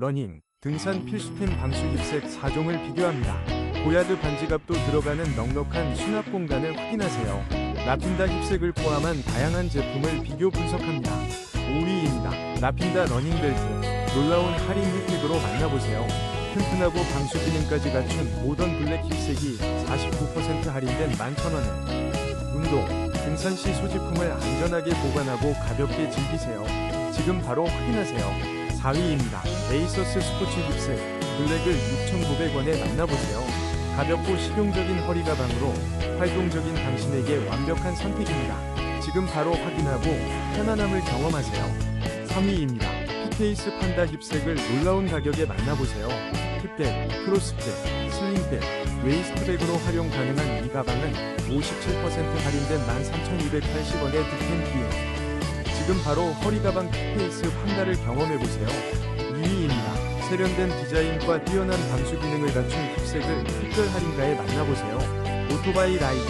러닝, 등산 필수템 방수 힙색 4종을 비교합니다. 고야드 반지갑도 들어가는 넉넉한 수납 공간을 확인하세요. 라핀다 힙색을 포함한 다양한 제품을 비교 분석합니다. 5위입니다. 라핀다 러닝벨트. 놀라운 할인 혜택으로 만나보세요. 튼튼하고 방수 기능까지 갖춘 모던 블랙 힙색이 49% 할인된 11,000원에 운동, 등산 시 소지품을 안전하게 보관하고 가볍게 즐기세요. 지금 바로 확인하세요. 4위입니다. 에이서스 스포츠 힙색 블랙을 6,900원에 만나보세요. 가볍고 실용적인 허리 가 방으로 활동적인 당신에게 완벽한 선택입니다. 지금 바로 확인하고 편안함을 경험하세요. 3위입니다. 피케이스 판다 힙색을 놀라운 가격에 만나보세요. 힙백, 크로스백, 슬링백, 웨이스트백으로 활용 가능한 이 가방은 57% 할인된 13,280원에 득템 기회. 지금 바로 허리 가방 피케이스 판다를 경험해보세요. 2위입니다. 세련된 디자인과 뛰어난 방수 기능을 갖춘 힙색을 특별 할인가에 만나보세요. 오토바이 라이딩,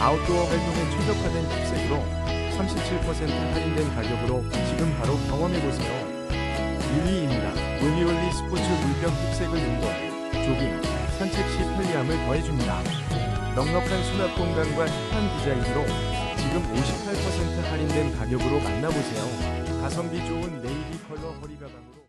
아웃도어 활동에 최적화된 힙색으로 37% 할인된 가격으로 지금 바로 경험해보세요. 1위입니다. 로미올리 스포츠 물병 힙색을 운동, 조깅, 산책 시 편리함을 더해줍니다. 넉넉한 수납 공간과 힙한 디자인으로 지금 58% 할인된 가격으로 만나보세요. 가성비 좋은 네이비 컬러 허리 가방으로